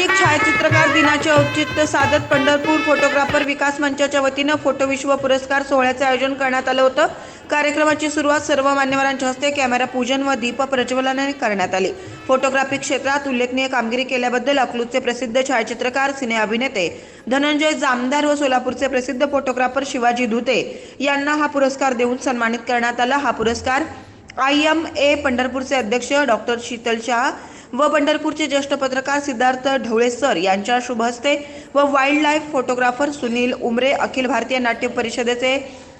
जागतिक छायाचित्रकार दिनाचे औचित्य साधत पंढरपूर फोटोग्राफर विकास मंचाच्या वतीनं फोटो विश्व पुरस्कार सोहळ्याचे आयोजन करण्यात आलं होतं. कार्यक्रमाची सुरुवात सर्व मान्यवरांच्या हस्ते कॅमेरा पूजन व दीप प्रज्वलनाने करण्यात आली. फोटोग्राफी क्षेत्रात उल्लेखनीय कामगिरी केल्याबद्दल अकलूजचे प्रसिद्ध छायाचित्रकार सिने अभिनेते धनंजय जामदार व सोलापूरचे प्रसिद्ध फोटोग्राफर शिवाजी धुते यांना हा पुरस्कार देऊन सन्मानित करण्यात आला. हा पुरस्कार आय एम ए पंढरपूरचे अध्यक्ष डॉक्टर शीतल शहा व पंढरपूरचे ज्येष्ठ पत्रकार सिद्धार्थ ढवळे सर यांच्या शुभ हस्ते व wildlife photographer Sunil Umare Akhil Bharatiya Natya परिषदेचे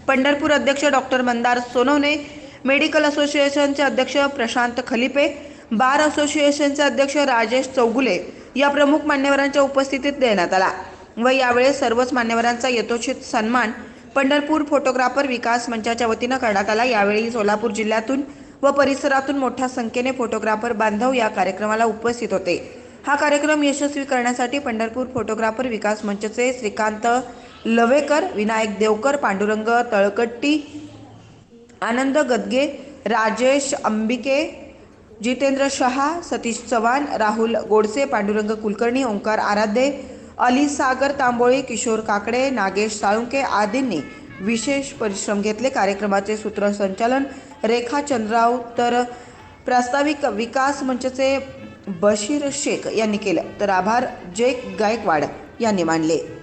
पंढरपूर अध्यक्ष डॉक्टर मंदार सोनवणे मेडिकल असोसिएशनचे अध्यक्ष प्रशांत खलिपे बार असोसिएशनचे अध्यक्ष राजेश चौगुले या प्रमुख मान्यवरांच्या उपस्थितीत देण्यात आला व यावेळी सर्वच मान्यवरांचा यथोचित सन्मान पंढरपूर फोटोग्राफर विकास मंचाच्या वतीनं करण्यात आला. यावेळी सोलापूर जिल्ह्यातून व परिसरातून मोठ्या संख्येने फोटोग्राफर बांधव या कार्यक्रमाला उपस्थित होते. हा कार्यक्रम यशस्वी करण्यासाठी पंढरपूर फोटोग्राफर विकास मंचचे श्रीकांत लवेकर विनायक देवकर पांडुरंग तळकट्टी आनंद गदगे राजेश अंबिके जितेंद्र शहा सतीश चव्हाण राहुल गोडसे पांडुरंग कुलकर्णी ओंकार आराध्ये अली सागर तांबोळी किशोर काकडे नागेश साळुंके आदींनी विशेष परिश्रम घेतले. कार्यक्रमाचे सूत्रसंचालन रेखा चंद्राव तर प्रास्ताविक विकास मंचचे बशीर शेख यांनी केलं. तर आभार जय गायकवाड यांनी मानले.